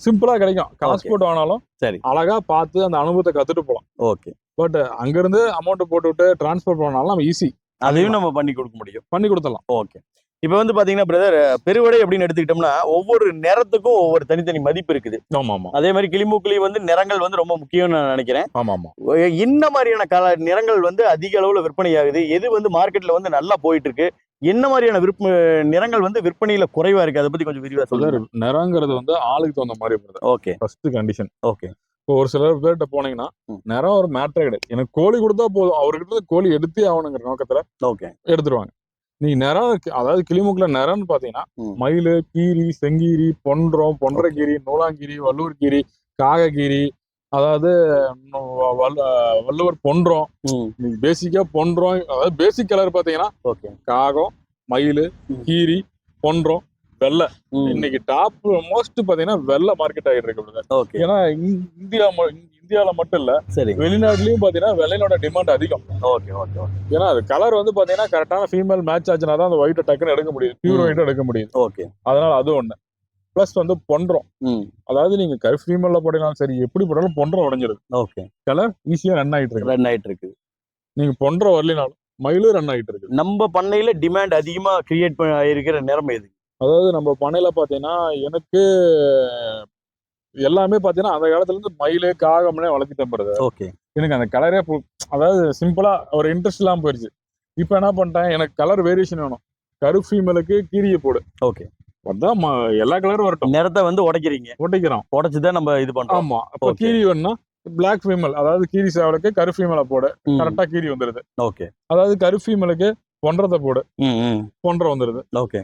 சிம்பிளா கிடைக்கும். காசு. போட்டு வாங்கினாலும் சரி. அழகா பார்த்து அந்த அனுபவத்தை கத்துட்டு போலாம். ஓகே பட் அங்கிருந்து அமௌண்ட் போட்டு விட்டு டிரான்ஸ்பர் பண்ணாலும் நம்ம ஈஸி அதையும் நம்ம பண்ணி கொடுக்க முடியும். பண்ணி கொடுத்துடலாம். ஓகே இப்போ வந்து பாத்தீங்கன்னா பிரதர் பெருவடை அப்படின்னு எடுத்துக்கிட்டோம்னா ஒவ்வொரு நிறத்துக்கும் ஒவ்வொரு தனித்தனி மதிப்பு இருக்குது. ஆமா ஆமா அதே மாதிரி கிளிமூக்குலி வந்து நிறங்கள் வந்து ரொம்ப முக்கியம்னு நான் நினைக்கிறேன். ஆமா ஆமா என்ன மாதிரியான கல நிறங்கள் வந்து அதிக அளவுல விற்பனை ஆகுது? எது வந்து மார்க்கெட்ல வந்து நல்லா போயிட்டு இருக்கு? என்ன மாதிரியான விற்ப நிறங்கள் வந்து விற்பனையில குறைவா இருக்கு? அதை பத்தி கொஞ்சம் விரிவா சொல்லுங்க. நிறங்கிறது வந்து ஆளுக்கு தகுந்த மாதிரி ஓகே. First condition okay. இப்போ ஒரு சில பேர்கிட்ட போனீங்கன்னா. நிறம் ஒரு மேட்டரே கிடையாது. எனக்கு கோழி கொடுத்தா போதும். அவர்கிட்ட கோழி எடுத்தே ஆகணுங்கிற நோக்கத்துல ஓகே. எடுத்துருவாங்க. நீ நிறம் அதாவது கிளிமுக்குல நிறம்னு பாத்தீங்கன்னா ம். மயிலு கீரி செங்கீரி பொன்றம் பொன்றக்கீரி நூலாங்கீரி வள்ளுவர் கீரி காகக்கீரி அதாவது வள்ளுவர் பொன்றம். பேசிக்கா பொன்றம். அதாவது பேசிக் கலர் பாத்தீங்கன்னா ஓகே. காகம் மயிலு. கீரி பொன்றம் வெள்ளை. இன்னைக்கு டாப் மோஸ்ட் பாத்தீங்கன்னா வெள்ளை மார்க்கெட் ஆகிட்டு இருக்கு ஏன்னா இந்~ இந்தியா இந்தியால மட்டும் இல்ல சரி. வெளிநாட்டுலயும் பாத்தீங்கன்னா வெள்ளையோட டிமாண்ட் அதிகம். ஓகே ஓகே ஏன்னா அது கலர் வந்து பாத்தீங்கன்னா கரெக்டான ஃபீமேல் மேட்ச் ஆச்சுனா தான் அந்த ஒயிட்டை டக்குன்னு எடுக்க முடியும் பியூர். ஒயிட் எடுக்க முடியுது. ஓகே. அதனால அது ஒண்ணு. ப்ளஸ் வந்து பொன்றம். அதாவது நீங்க கரு ஃபீமேல்ல போட்டீங்கன்னாலும் சரி எப்படி போட்டாலும் பொன்றம் உடஞ்சிருது ஓகே. கலர் ஈஸியா ரன் ஆயிட்டு இருக்கு. ரன் ஆயிட்டு இருக்கு நீங்க பொன்றம் வரலினாலும் மயிலும் ரன் ஆயிட்டு இருக்கு. நம்ம பண்ணையில டிமாண்ட் அதிகமா கிரியேட் இருக்கிற நிறம் எது? அதாவது நம்ம பண்ணையில பாத்தீங்கன்னா எனக்கு எல்லாமே பாத்தீங்கன்னா அந்த காலத்துல இருந்து மயிலு காகம்னே வளர்த்திட்டேன் brother. ஓகே. எனக்கு அந்த கலரே அதாவது சிம்பிளா ஒரு இன்ட்ரெஸ்ட் இல்லாம போயிருச்சு. இப்போ என்ன பண்ணிட்டேன் எனக்கு கலர் வேரியேஷன் வேணும். கரு ஃபீமேலுக்கு கீரிய போடு. ஓகே. அதான் எல்லா கலரும் வரட்டும். நிறத்தை வந்து உடைக்கிறீங்க. ஒட்டிக்கிறோம் உடைச்சுதான் நம்ம இது பண்றோம். ஆமா. அப்போ. கீரி வேணும்னா பிளாக் ஃபீமேல் அதாவது கீரி சேவலுக்கு கரு ஃபீமேல போடு. கரெக்டா கீரி வந்துருது. ஓகே அதாவது கரு ஃபீமேலுக்கு பொன்றத்தை போடு. பொன்ற வந்துருது. ஓகே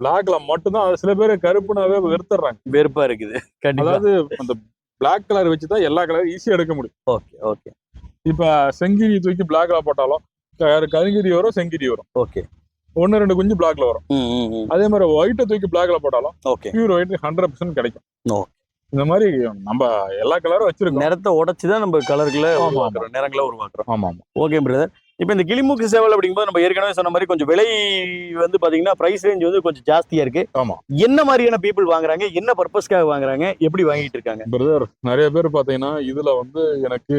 பிளாக்ல மட்டும்தான் அது சில பேர் கருப்புனாவே வெறுத்துறாங்க வெறுப்பா இருக்குது. அதாவது அந்த பிளாக் கலர் வச்சு தான் எல்லா கலரும் ஈஸியா எடுக்க முடியும். ஓகே ஓகே இப்ப செங்கிரி தூக்கி பிளாக்ல போட்டாலும் கருங்கிரி வரும் செங்கிரி வரும். ஓகே ஒன்னு ரெண்டு குஞ்சு பிளாக்ல வரும். அதே மாதிரி ஒயிட்டை தூக்கி பிளாக்ல போட்டாலும் okay pure white hundred percent கிடைக்கும். இந்த மாதிரி நம்ம எல்லா கலரும் வச்சிருக்கோம். நிறத்தை உடைச்சுதான் நம்ம கலர்களை உருவாக்குறோம் நிறங்களை உருவாக்குறோம். ஆமா ஆமா. ஓகே பிரதர் இப்போ இந்த கிளிமூக்கு சேவல் அப்படிங்கும்போது நம்ம ஏற்கனவே சொன்ன மாதிரி கொஞ்சம் விலை வந்து பாத்தீங்கன்னா பிரைஸ் ரேஞ்ச் வந்து கொஞ்சம் ஜாஸ்தியா இருக்கு. ஆமா. என்ன மாதிரியான பீப்புள் வாங்குறாங்க? என்ன பர்பஸ்க்காக வாங்குறாங்க? எப்படி வாங்கிட்டு இருக்காங்க? பிரதர் நிறைய பேர் பாத்தீங்கன்னா இதுல வந்து எனக்கு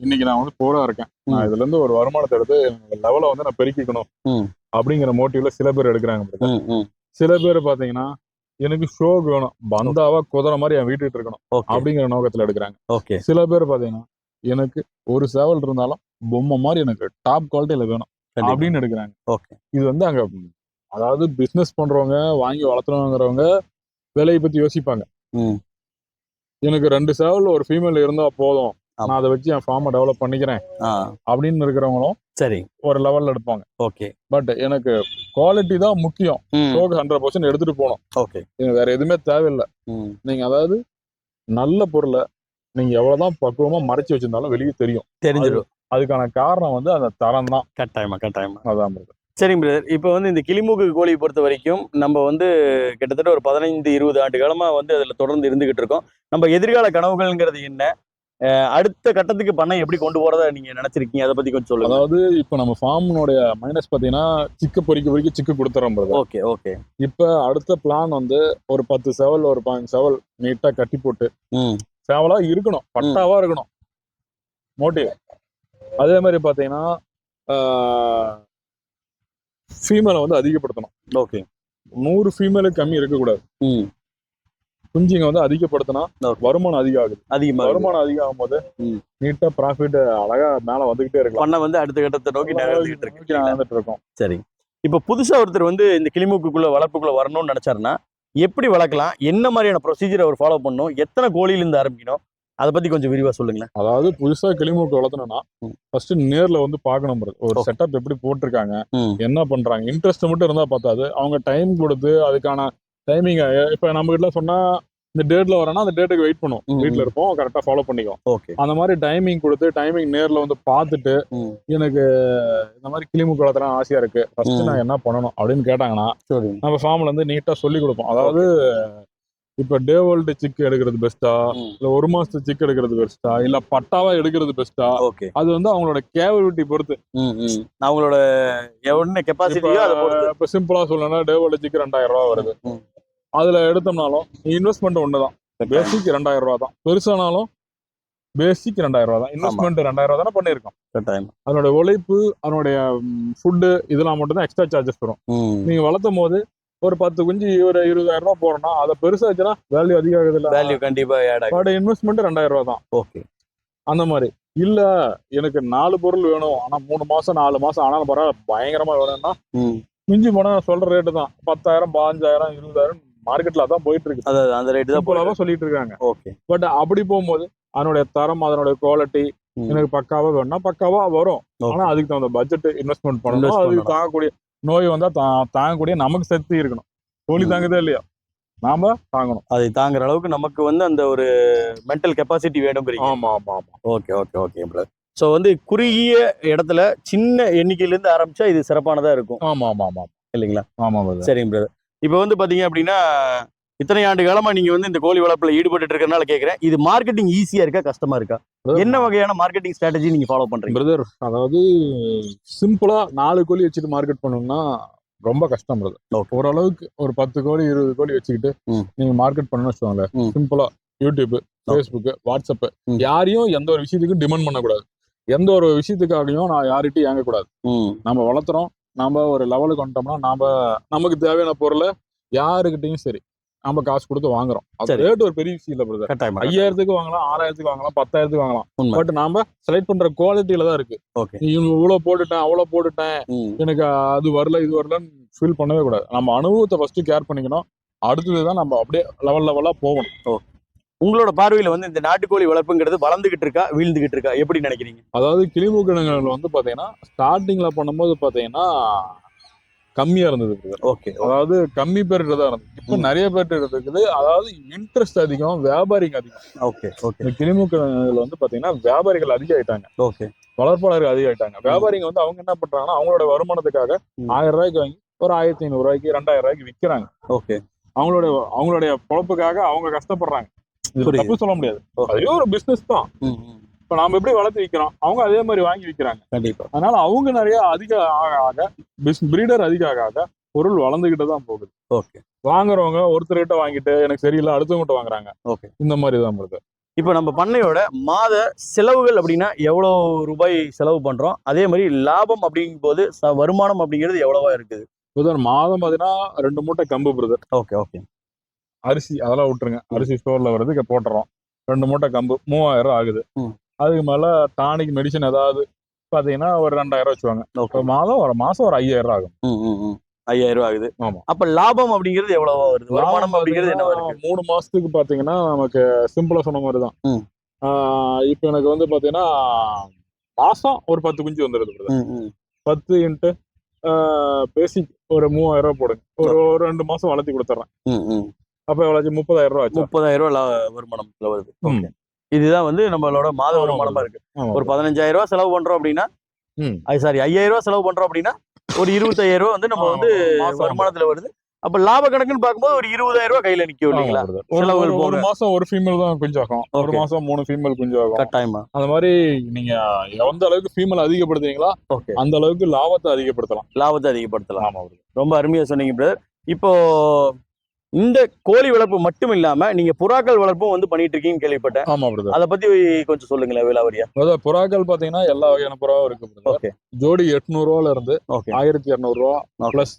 இன்னைக்கு நான் வந்து போரா இருக்கேன். நான். இதுல இருந்து ஒரு வருமானத்தை எடுத்து லெவலை வந்து நான் பெருக்கிக்கணும். அப்படிங்கிற மோட்டிவ்ல சில பேர் எடுக்கிறாங்க சில பேர் பாத்தீங்கன்னா எனக்கு ஷோக்கு வேணும் பந்தாவா குதிரை மாதிரி என் வீட்டுக்கு இருக்கணும் அப்படிங்கிற நோக்கத்துல எடுக்கிறாங்க. ஓகே. சில பேர் பாத்தீங்கன்னா எனக்கு ஒரு சேவல் இருந்தாலும் பொம்மை மாதிரி எனக்கு டாப் குவாலிட்டியில வேணும் அப்படின்னு எடுக்கிறாங்க. ஓகே. இது வந்து அங்க அதாவது பிசினஸ் பண்றவங்க வாங்கி வளர்த்துறவங்கிறவங்க விலையை பத்தி யோசிப்பாங்க. எனக்கு ரெண்டு சேவல் ஒரு ஃபீமேல் இருந்தா போதும். நான் அதை வச்சு என் ஃபார்மை டெவலப் பண்ணிக்கிறேன் அப்படின்னு இருக்கிறவங்களும் சரி. ஒரு லெவல்ல எடுப்பாங்க. ஓகே. பட் எனக்கு குவாலிட்டி தான் முக்கியம். ஷோக்கு ஹண்ட்ரட் பர்சன்ட் எடுத்துட்டு போகணும். ஓகே. வேற எதுவுமே தேவையில்லை. நீங்க அதாவது நல்ல பொருளை நீங்க எவ்வளவுதான் பக்குவமா மறைச்சு வச்சிருந்தாலும் வெளியே தெரியும். தெரிஞ்சிடும் அதுக்கான காரணம் வந்து அந்த தரம் தான். கட்டாயமா கட்டாயமா. அதான். சரிங்க பிரதர். இப்போ வந்து இந்த கிளிமூக்கு கோழியை பொறுத்த வரைக்கும் நம்ம வந்து கிட்டத்தட்ட ஒரு பதினைந்து இருபது ஆண்டு காலமா வந்து அதுல தொடர்ந்து இருந்துகிட்டு இருக்கோம். நம்ம எதிர்கால கனவுகள்ங்கிறது என்ன? அடுத்த கட்டத்துக்கு பண்ணை எப்படி கொண்டு போறதா நீங்க நினைச்சிருக்கீங்க? அதை பத்தி கொஞ்சம் சொல்லுங்க. அதாவது இப்போ நம்ம ஃபார்ம்னுடைய மைனஸ் பாத்தீங்கன்னா சிக்கு பொறிக்க பொறிக்க சிக்கு கொடுத்துறோம். Okay okay. இப்ப அடுத்த பிளான் வந்து ஒரு பத்து செவல் ஒரு பதினஞ்சு செவல் நீட்டா கட்டி போட்டு சேவலா இருக்கணும். பட்டாவா இருக்கணும். மோட்டிவ். அதே மாதிரி பாத்தீங்கன்னா ஃபீமேலை வந்து அதிகப்படுத்தணும். ஓகே. நூறு ஃபீமேலுக்கு கம்மி இருக்கக்கூடாது. குஞ்சுங்க வந்து அதிகப்படுத்தினா. வருமானம் அதிகம் ஆகுது அதிகமா இருக்கு. வருமானம் அதிகம் ம். நீட்டா ப்ராஃபிட் அழகா மேல வந்துகிட்டே இருக்கலாம் பண்ணை வந்து அடுத்த கட்டத்தை நோக்கி நகர்ந்துகிட்டு நடந்துட்டு இருக்கோம் சரி இப்போ புதுசா ஒருத்தர் வந்து இந்த கிளிமூக்குக்குள்ள வளர்ப்புக்குள்ள வரணும்னு நினைச்சாருன்னா எப்படி வளர்க்கலாம் என்ன மாதிரியான ப்ரொசீஜர் அவர் ஃபாலோ பண்ணணும் எத்தனை கோழியில இருந்து ஆரம்பிக்கணும் அதை பத்தி கொஞ்சம் விரிவா சொல்லுங்களேன் அதாவது புதுசா கிளிமூக்கு வளர்த்தணும்னா. ஃபர்ஸ்ட் நேர்ல வந்து பார்க்கணும் brother. ஒரு. செட்டப் எப்படி போட்டிருக்காங்க என்ன பண்றாங்க இன்ட்ரெஸ்ட் மட்டும் இருந்தா பார்த்தாது அவங்க டைம் கொடுத்து அதுக்கான டைமிங் இப்ப நம்ம கிட்ட சொன்னா இந்த டேட்ல வரேன்னா அந்த டேட்டுக்கு வெயிட் பண்ணுவோம் ம், வீட்ல ம். இருப்போம் கரெக்டா ஃபாலோ பண்ணிக்குவோம். ஓகே அந்த மாதிரி டைமிங் கொடுத்து டைமிங் நேர்ல வந்து பார்த்துட்டு எனக்கு இந்த மாதிரி கிளிமுக்கு வளர்த்துலாம் ஆசையா இருக்கு. ஃபர்ஸ்ட். நான் என்ன பண்ணணும் அப்படின்னு கேட்டாங்கன்னா நம்ம ஃபார்ம்ல இருந்து நீட்டா சொல்லி கொடுப்போம். அதாவது இப்ப டே ஓல்டு சிக் எடுக்கிறது பெஸ்ட்டா ம். இல்ல ஒரு மாசத்து சிக் எடுக்கிறது பெஸ்ட்டா இல்ல பட்டாவா எடுக்கிறது பெஸ்ட்டா ஓகே. அது வந்து அவங்களோட கேவலிட்டி பொறுத்து. அவங்களோட என்ன கெப்பாசிட்டியோ இப்ப சிம்பிளா சொல்லணும்னா டே ஓல்டு சிக் ரெண்டாயிரம் ரூபாய் வருது. அதுல எடுத்தோம்னாலும் இன்வெஸ்ட்மெண்ட் ஒண்ணுதான். பேசிக் ரெண்டாயிரம் ரூபாய் தான். பெருசானாலும் பேசிக் ரெண்டாயிரம் ரூபாய் தான். இன்வெஸ்ட்மெண்ட் ரெண்டாயிரம் ரூபாய் தானே பண்ணிருக்கோம் அதனுடைய உழைப்பு அதனுடைய ஃபுட்டு இதெல்லாம் மட்டும் தான் எக்ஸ்ட்ரா சார்ஜஸ் வரும் நீங்க வளர்த்தும் போது ஒரு பத்து குஞ்சு ஒரு இருபதாயிரம் ரூபாய் போறோம்னா அதை பெருசாச்சுன்னா வேல்யூ அதிகம் இல்ல வேல்யூ கண்டிப்பா ஆட் ஆகும். இன்வெஸ்ட்மெண்ட் ரெண்டாயிரம் ரூபாய் தான். ஓகே அந்த மாதிரி. இல்ல எனக்கு நாலு பொருள் வேணும். ஆனா மூணு மாசம் நாலு மாசம் ஆனாலும் பரவாயில்ல பயங்கரமா வேணும்னா மிஞ்சி போனா சொல்ற ரேட்டு தான். பத்தாயிரம் பாஞ்சாயிரம் இருபதாயிரம் மார்க்கெட்ல அதான் போயிட்டு இருக்கு அதாவது அந்த ரேட்டு தான் சிம்பிளாக சொல்லிட்டு இருக்காங்க. ஓகே பட் அப்படி போகும்போது அதனுடைய தரம் அதனுடைய குவாலிட்டி. எனக்கு பக்காவா வேணும்னா பக்காவா வரும். ஆனா அதுக்கு தகுந்த பட்ஜெட் இன்வெஸ்ட்மெண்ட் பண்ணணும். அதுக்கு. தாங்கக்கூடிய நோய் வந்தா தா- தாங்கக்கூடிய நமக்கு சக்தி இருக்கணும். கோழி ம். தாங்குதா இல்லையா? நாம தாங்கணும். அதை தாங்குற அளவுக்கு நமக்கு வந்து அந்த ஒரு மென்டல் கெப்பாசிட்டி வேணுங்கிறீங்க. ஆமா ஆமா ஆமா okay okay okay brother so வந்து குறுகிய இடத்துல சின்ன எண்ணிக்கையில இருந்து ஆரம்பிச்சா இது சிறப்பானதா இருக்கும். ஆமா ஆமா ஆமா இல்லைங்களா ஆமா. சரிங்க பிரதர் இப்போ வந்து பாத்தீங்க அப்படின்னா இத்தனை ஆண்டு காலமா நீங்க வந்து இந்த கோழி வளர்ப்புல ஈடுபட்டு இருக்கறனால கேக்குறேன். இது மார்க்கெட்டிங் ஈஸியா இருக்கா கஷ்டமா இருக்கா? என்ன வகையான மார்க்கெட்டிங் ஸ்ட்ராட்டஜி நீங்க ஃபாலோ பண்றீங்க? பிரதர் அதாவது சிம்பிளா நாலு கோழி வச்சுட்டு மார்க்கெட் பண்ணணும்னா ரொம்ப கஷ்டம் பிரதர். ஓரளவுக்கு ஒரு பத்து கோழி இருபது கோழி வச்சுக்கிட்டு. நீங்க மார்க்கெட் பண்ணணும்னு வச்சுக்கோங்களேன். ம். சிம்பிளா யூடியூப் ஃபேஸ்புக் வாட்ஸ்அப். யாரையும் எந்த ஒரு விஷயத்துக்கும் டிமாண்ட் பண்ணக்கூடாது. எந்த ஒரு விஷயத்துக்காகவும் நான் யார்கிட்டயும் வாங்கக்கூடாது ம். நம்ம வளர்த்துறோம் நாம ஒரு லெவலுக்கு வந்துட்டோம்னா நாம நமக்கு தேவையான பொருளை யாருக்கிட்டையும் சரி நம்ம காசு கொடுத்து வாங்குறோம். அது. ரேட் ஒரு பெரிய விஷயம் இல்லை பிரதர் கட்டாயமா ஐயாயிரத்துக்கு வாங்கலாம் ஆறாயிரத்துக்கு வாங்கலாம் பத்தாயிரத்துக்கு வாங்கலாம். பட் நாம செலக்ட் பண்ற குவாலிட்டியில தான் இருக்கு. ஓகே நீ இவ்வளவு போட்டுட்டேன் அவ்வளவு போட்டுட்டேன். எனக்கு அது வரல இது வரலன்னு ஃபீல் பண்ணவே கூடாது. நம்ம அனுபவத்தை ஃபர்ஸ்ட் கேர் பண்ணிக்கணும். அடுத்தது தான் நம்ம அப்படியே லெவல் லெவலா போகணும். உங்களோட பார்வையில வந்து இந்த நாட்டுக்கோழி வளர்ப்புங்கிறது வளர்ந்துகிட்டு இருக்கா வீழ்ந்துகிட்டு இருக்கா? எப்படி நினைக்கிறீங்க? அதாவது கிளிமூக்கிணங்கள் வந்து பாத்தீங்கன்னா ஸ்டார்டிங்ல பண்ணும்போது பாத்தீங்கன்னா கம்மியா இருந்தது. ஓகே அதாவது கம்மி பேர்கிட்ட தான் இருந்தது. இப்போ. நிறைய பேர்கிட்ட இருக்குது. அதாவது இன்ட்ரெஸ்ட் அதிகம் வியாபாரிங்க அதிகம். Okay okay. இந்த வந்து பாத்தீங்கன்னா வியாபாரிகள் அதிகம் ஆயிட்டாங்க ஓகே. வளர்ப்பாளர்கள் அதிகம் ஆயிட்டாங்க வியாபாரிங்க வந்து அவங்க என்ன பண்றாங்கன்னா அவங்களோட வருமானத்துக்காக. ஆயிரம் ரூபாய்க்கு வாங்கி ஒரு ஆயிரத்தி ஐநூறு ரூபாய்க்கு ரெண்டாயிரம் ரூபாய்க்கு விக்கிறாங்க. ஓகே. அவங்களுடைய அவங்களுடைய பொழப்புக்காக அவங்க கஷ்டப்படுறாங்க. தப்பு சொல்ல முடியாது. அதுவே ஒரு பிசினஸ் தான். இப்ப நாம எப்படி வளர்த்து விக்கிறோம்? அவங்க அதே மாதிரி வாங்கி விக்கிறாங்க. கண்டிப்பா. அதனால அவங்க நிறைய அதிக ஆக ஆக பிரீடர் அதிக ஆக ஆக பொருள் வளர்ந்துகிட்டு தான் போகுது. ஓகே. வாங்குறவங்க ஒருத்தர்கிட்ட வாங்கிட்டு எனக்கு சரியில்லை அடுத்தவங்ககிட்ட வாங்குறாங்க. ஓகே. இந்த மாதிரி தான் வருது இப்போ நம்ம பண்ணையோட மாத செலவுகள் அப்படின்னா எவ்வளவு ரூபாய் செலவு பண்றோம்? அதே மாதிரி லாபம் அப்படிங்கும் போது ச- வருமானம் அப்படிங்கிறது எவ்வளவா இருக்குது? பிரதர் மாதம் பாத்தீங்கன்னா ரெண்டு மூட்டை கம்பு பிரதர். Okay okay. அரிசி அதெல்லாம் விட்டுருங்க. அரிசி ஸ்டோர்ல வருது இங்க போட்டுறோம். ரெண்டு மூட்டை கம்பு மூவாயிரம் ஆகுது. அதுக்கு மேல டானிக் மெடிசன் ஏதாவது பாத்தீங்கன்னா ஒரு ரெண்டாயிரம் வச்சுவாங்க. ஒரு மாதம் ஒரு மாசம் ஒரு ஐயாயிரம் ஆகும். ஐயாயிரம் ரூபாய் ஆகுது. ஆமா. அப்ப லாபம் அப்படிங்கிறது எவ்வளவா வருது? வருமானம் அப்படிங்கிறது பாத்தீங்கன்னா, இருக்கு மூணு மாசத்துக்கு பாத்தீங்கன்னா நமக்கு சிம்பிளா சொன்ன மாதிரி தான். இப்போ எனக்கு வந்து பாத்தீங்கன்னா மாசம் ஒரு பத்து குஞ்சு ம் பத்து இன்ட்டு பேசிக் ஒரு மூவாயிரம் ரூபாய் போடுங்க. ஒரு ஒரு ரெண்டு மாசம் வளர்த்தி கொடுத்துட்றேன் அப்ப எவ்வளவு முப்பதாயிரம் ஆச்சு? முப்பதாயிரம் ரூபாய் லா- வருமானத்துல வருது. இதுதான் வந்து நம்மளோட மாத வருமானமா இருக்கு. ஒரு பதினஞ்சாயிரம் ரூபாய் செலவு பண்றோம் அப்படின்னா. அது சாரி ஐயாயிரம் ரூபாய் செலவு பண்றோம் அப்படின்னா ஒரு இருபத்தாயிரம் ரூபாய் வந்து நம்ம வந்து வருமானத்துல வருது. அப்ப லாப கணக்குன்னு பார்க்கும்போது ஒரு இருபதாயிரம் ரூபாய் கையில நிக்கும் இல்லைங்களா. ஒரு- ஒரு-. மாசம் ஒரு ஃபீமேல் தான் குஞ்சாகும். ஒரு. மாசம் மூணு ஃபீமேல் குஞ்சாகும். கட்டாயமா. அந்த மாதிரி நீங்க எந்த அளவுக்கு ஃபீமேல் அதிகப்படுத்துறீங்களா அந்த அளவுக்கு லாபத்தை அதிகப்படுத்தலாம். லாபத்தை அதிகப்படுத்தலாம். ஆமா. ரொம்ப அருமையா சொன்னீங்க பிரதர் இப்போ இந்த கோழி வளர்ப்பு மட்டும் இல்லாம நீங்க புறாக்கள் வளர்ப்பும் வந்து பண்ணிட்டு இருக்கீங்கன்னு கேள்விப்பட்டேன். ஆமா பிரதர் அதை பத்தி கொஞ்சம் சொல்லுங்களேன் விலாவரியா அதாவது புறாக்கள் பாத்தீங்கன்னா எல்லா வகையான புறாவும் இருக்கு. ஓகே ஜோடி எட்நூறு ரூபால இருந்து ஆயிரத்தி இருநூறு ரூபா. பிளஸ்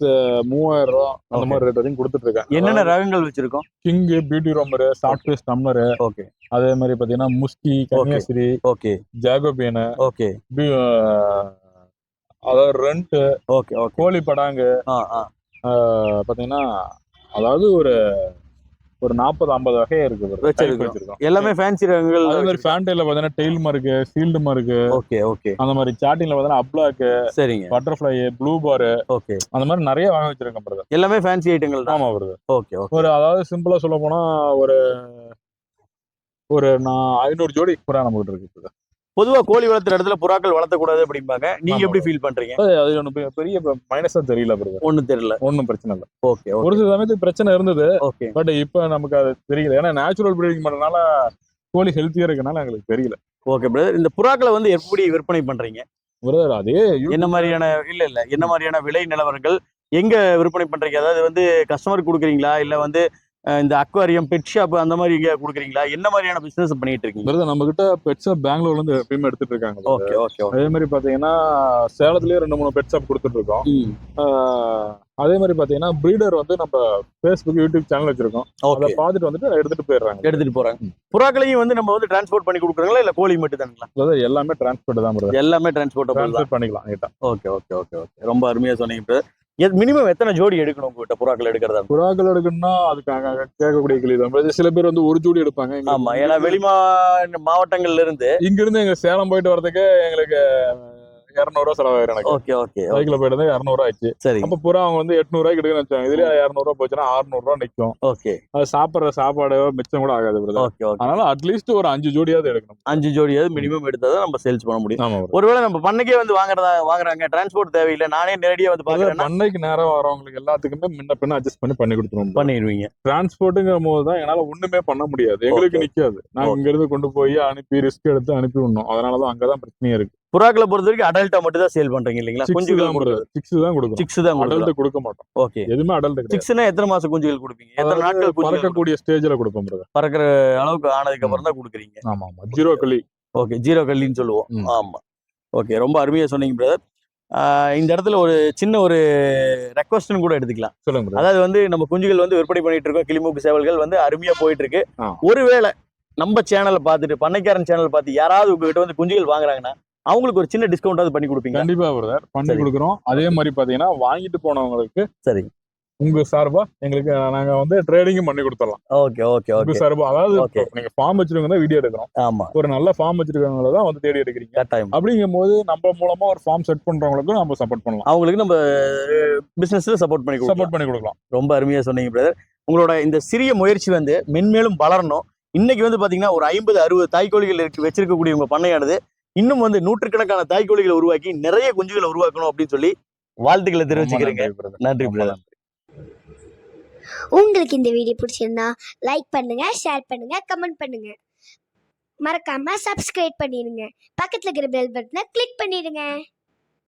மூவாயிரம் ரூபா அந்த. மாதிரி ரேட் வரைக்கும் கொடுத்துட்டு இருக்கேன் என்னென்ன ரகங்கள் வச்சிருக்கோம்? கிங் பியூட்டி ரோமரு ஃபேஸ் டம்ளரு ஓகே அதே மாதிரி பாத்தீங்கன்னா முஸ்கி கன்னியாஸ்திரி ஓகே ஜாகோபியனு ஓகே அதாவது ரெண்ட் ஓகே கோழி படாங்கு பாத்தீங்கன்னா அதாவது ஒரு ஒரு நாற்பது ஐம்பது வகையா இருக்கு வச்சிருக்கோம். வச்சிருக்கோம் எல்லாமே ஃபேன்சி ரகங்கள் அதே மாதிரி ஃபேண்டைல பாத்தீங்கன்னா tail mark field mark okay okay அந்த மாதிரி சாட்டிங்ல பாத்தீங்கன்னா அப்ளாக் சரிங்க. பட்டர்ஃப்ளை ப்ளூ பார் ஓகே அந்த மாதிரி நிறைய வாங்க வச்சிருக்கேன் பிரதர் எல்லாமே ஃபேன்சி ஐட்டங்கள் தான். ஆமா பிரதர் ஓகே ஒரு அதாவது சிம்பிளா சொல்ல போனா ஒரு ஒரு நான் ஐநூறு ஜோடி புறா நம்ம கிட்ட இருக்கு brother. பொதுவா கோழி வளர்த்துற இடத்துல புறாக்கள் வளர்த்தக்கூடாது அப்படிம்பாங்க. நீங்க. எப்படி ஃபீல் பண்றீங்க? அது பெ- பெரிய மைனஸா தெரியல பிரதர் ஒண்ணும் தெரியல. ஒன்றும் பிரச்சனை இல்லை. ஓகே ஒரு சில சமயத்துக்கு பிரச்சனை இருந்தது. ஓகே. பட் இப்போ நமக்கு அது தெரியல. ஏன்னா நேச்சுரல் ப்ரீடிங் பண்ணனால கோழி ஹெல்த்தியா இருக்கனால எங்களுக்கு தெரியல. ஓகே பிரதர் இந்த புறாக்களை வந்து எப்படி விற்பனை பண்றீங்க? பிரதர் அதே என்ன மாதிரியான இல்ல இல்ல. என்ன மாதிரியான விலை நிலவரங்கள் எங்க விற்பனை பண்றீங்க? அதாவது வந்து கஸ்டமருக்கு கொடுக்குறீங்களா? இல்ல வந்து இந்த அக்வாரியம் பெட் ஷாப் அந்த மாதிரி இங்க கொடுக்குறீங்களா? என்ன மாதிரியான பிசினஸ் பண்ணிட்டு இருக்கீங்க? பிரதர் நம்ம கிட்ட பெட்ஸா பெங்களூர்ல இருந்து எப்பயுமே எடுத்துட்டு இருக்காங்க. ஓகே ஓகே அதே மாதிரி பாத்தீங்கன்னா சேலத்துலயே ரெண்டு மூணு பெட் ஷாப் கொடுத்துட்டு இருக்கோம். அதே மாதிரி பாத்தீங்கன்னா பிரீடர் வந்து நம்ம ஃபேஸ்புக் யூடியூப் சேனல் வச்சிருக்கோம். அதை பார்த்துட்டு வந்துட்டு எடுத்துட்டு போயிடுறாங்க. எடுத்துட்டு போறாங்க. புறாக்களையும் வந்து நம்ம வந்து டிரான்ஸ்போர்ட் பண்ணி கொடுக்குறாங்களா இல்ல கோழி மட்டும் தானுங்களா? எல்லாமே டிரான்ஸ்போர்ட் தான் எல்லாமே டிரான்ஸ்போர்ட் பண்ணிக்கலாம் ஓகே ஓகே ஓகே ஓகே. ரொம்ப அருமையா சொன்னீங்க மினிமம் எத்தனை ஜோடி எடுக்கணும் உங்ககிட்ட புறாக்கள் எடுக்கிறதா? புறாக்கள் எடுக்கணும்னா அதுக்காக கேட்கக்கூடிய கேள்வி தான். சில பேர் வந்து ஒரு ஜோடி எடுப்பாங்க ஆமா ஏன்னா வெளிமா மாவட்டங்கள்ல இருந்து இங்க இருந்து எங்க சேலம் போயிட்டு வரதுக்கு எங்களுக்கு இரநூறுவா செலவாயிரும் எனக்கு. ஓகே ஓகே பைக்ல போயிட்டு இரநூறுவா ஆச்சு சரி. அப்ப புறா அவங்க வந்து எட்நூறுவா எடுக்கணும்னு வச்சாங்க. இதுலயே இரநூறுவா போச்சுன்னா அறுநூறுவா நிக்கும். ஓகே. அது சாப்பிடுற சாப்பாடு மிச்சம் கூட ஆகாது ஓகே அதனால அட்லீஸ்ட் ஒரு அஞ்சு ஜோடியாவது எடுக்கணும். அஞ்சு ஜோடியாவது மினிமம் எடுத்தாதான் நம்ம சேல்ஸ் பண்ண முடியும். ஒருவேளை நம்ம பண்ணைக்கே வந்து வாங்குறதா வாங்குறாங்க. டிரான்ஸ்போர்ட் தேவையில்லை. நானே நேரடியா வந்து பாக்குறேன்னா பண்ணைக்கு நேரம் வரவங்களுக்கு எல்லாத்துக்குமே முன்ன பின்ன அட்ஜஸ்ட் பண்ணி பண்ணி கொடுத்துருவோம் பண்ணிடுவீங்க. டிரான்ஸ்போர்ட்டுங்கிற போது தான் என்னால ஒண்ணுமே பண்ண முடியாது. எங்களுக்கு. நிக்காது. நாங்க Okay. இங்க இருந்து கொண்டு போய் அனுப்பி ரிஸ்க் எடுத்து அனுப்பி விடணும். அதனாலதான் அங்கதான் பிரச்சனையா இருக்கு. புறாக்களை பொறுத்த வரைக்கும் அடல்ட்டா மட்டும் தான் சேல் பண்றீங்க இல்லைங்களா? சிக்ஸ் குஞ்சுகள். Six தான் கொடுக்கணும். சிக்ஸ் தான் அடல்ட் கொடுக்க மாட்டோம். ஓகே எதுவுமே அடல்ட் சிக்ஸ்னா எத்தனை மாசம் குஞ்சுகள் கொடுப்பீங்க? எத்தனை நாட்கள்? பறக்கக்கூடிய ஸ்டேஜ்ல கொடுப்போம். பறக்கிற அளவுக்கு ஆனதுக்கு அப்புறம் தான் கொடுக்குறீங்க. ஆமா ஆமா. ஜீரோ களி. ஓகே ஜீரோ கல்லின்னு சொல்லுவோம். ஆமா. ஓகே ரொம்ப அருமையா சொன்னீங்க பிரதர் இந்த இடத்துல ஒரு சின்ன ஒரு ரெக்வஸ்ட்னு கூட எடுத்துக்கலாம். சொல்லுங்க. அதாவது வந்து நம்ம குஞ்சுகள் வந்து விற்பனை பண்ணிட்டு இருக்கோம். கிளிமூக்கு சேவல்கள் வந்து அருமையா போயிட்டு இருக்கு. ஒருவேளை நம்ம சேனலை பார்த்துட்டு பண்ணைக்காரன் சேனல் பார்த்து யாராவது உங்ககிட்ட வந்து குஞ்சுகள் வாங்குறாங்கன்னா அவங்களுக்கு ஒரு சின்ன டிஸ்கவுண்டாவது பண்ணி கொடுப்பீங்க கண்டிப்பா பிரதர் பண்ணி. கொடுக்குறோம். அதே மாதிரி பாத்தீங்கன்னா வாங்கிட்டு போனவங்களுக்கு சரி. உங்க சார்பா எங்களுக்கு நாங்க வந்து ட்ரேடிங்கும் பண்ணி கொடுத்துடலாம். ஓகே ஓகே உங்க ஓகே சார்பா. அதாவது நீங்க ஃபார்ம் வச்சிருக்கவங்க தான் வீடியோ எடுக்கிறோம். ஆமா. ஒரு நல்ல ஃபார்ம் வச்சிருக்கவங்கள தான் வந்து தேடி எடுக்கிறீங்க. கட்டாயம் அப்படிங்கும் போது நம்ம மூலமா ஒரு ஃபார்ம் செட் பண்றவங்களுக்கும் நம்ம சப்போர்ட் பண்ணலாம். அவங்களுக்கு நம்ம பிசினஸ்ல சப்போர்ட் பண்ணி கொடுக்கலாம். சப்போர்ட் பண்ணி கொடுக்கலாம். ரொம்ப அருமையா சொன்னீங்க பிரதர் உங்களோட இந்த சிறிய முயற்சி வந்து மென்மேலும் வளரணும். இன்னைக்கு வந்து பாத்தீங்கன்னா ஒரு ஐம்பது அறுபது தாய்க்கோழிகள் இருக்கு வச்சிருக்கக்கூடிய உங்க பண்ணையானது. இன்னும் வந்து நூற்றுக்கணக்கான தாய்க்கோழிகளை உருவாக்கி நிறைய குஞ்சுகளை உருவாக்கணும் அப்படின்னு சொல்லி வாழ்த்துக்களை தெரிவிச்சுக்கிறேங்க. நன்றி பிரதர். உங்களுக்கு இந்த வீடியோ பிடிச்சிருந்தா லைக் பண்ணுங்க ஷேர் பண்ணுங்க கமெண்ட் பண்ணுங்க. மறக்காம சப்ஸ்கிரைப் பண்ணிடுங்க. பக்கத்துல இருக்கிற பெல் பட்டனை கிளிக் பண்ணிடுங்க.